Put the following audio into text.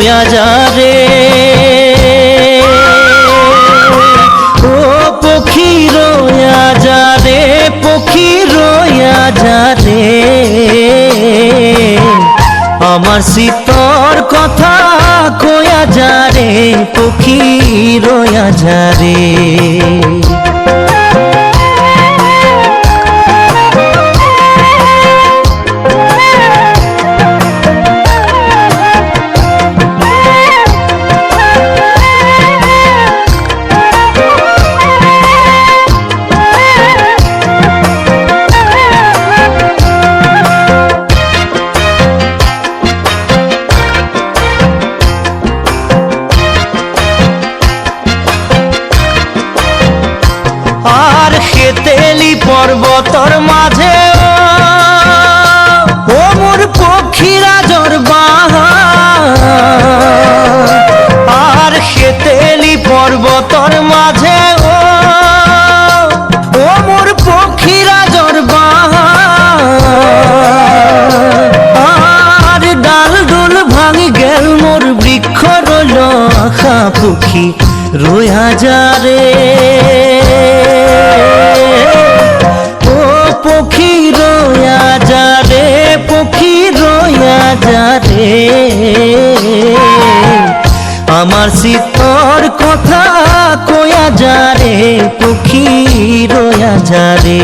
খোয়া যাবে ও পক্ষী রোয়া যা রে, পক্ষী রোয়া যা রে। আমার শীতর কথা খোয়া যা রে, পক্ষী রোয়া যা খেতেলি পর্বতর মাঝে। ও মোর পক্ষীরা জোর আর খেতেলি পর্বতর মাঝে, ও ও মোর পক্ষীরা জোর আর ডাল ডুল ভাঙি গেল মোর বৃক্ষ রইল আখা পুখী রোয়া ও আমার তোর কথা কয়া যারে পক্ষী রোয়া যারে।